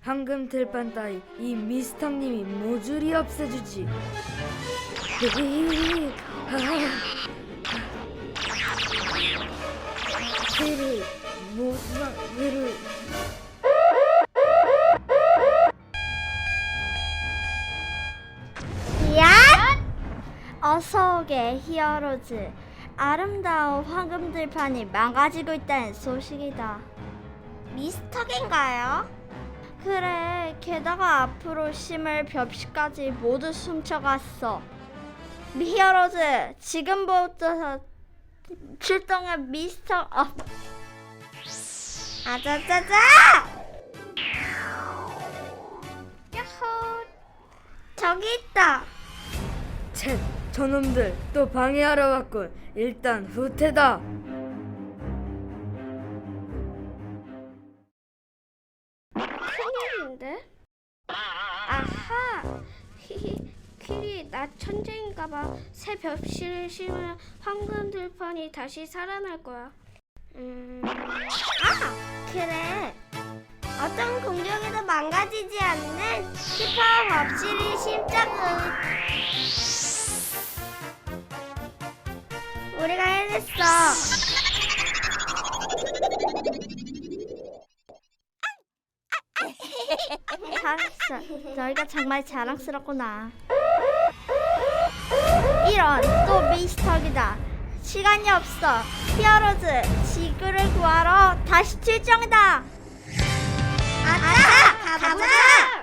황금 들판 따위 이 미스터님이 모조리 없애주지. 그를 모두가 그를 야! 어서 오게 히어로즈. 아름다운 황금 들판이 망가지고 있다는 소식이다. 미스터인가요? 그래. 게다가 앞으로 심을 벽시까지 모두 훔쳐갔어. 히어로즈, 지금부터 출동해 미스터. 어. 아자자자! 야호! 저기 있다. 쳇 저놈들 또 방해하러 왔군. 일단 후퇴다. 큰일인데? 아하! 히히, 키리, 나 천재인가봐. 새 벽실을 심으면 황금 들판이 다시 살아날 거야. 음, 아! 그래. 어떤 공격에도 망가지지 않는 슈퍼 벽실이 심자군. 우리가 해냈어. 잘했어. 너희가 정말 자랑스럽구나. 이런 또 미스터기다. 시간이 없어. 히어로즈 지구를 구하러 다시 출정이다. 아자 가보자.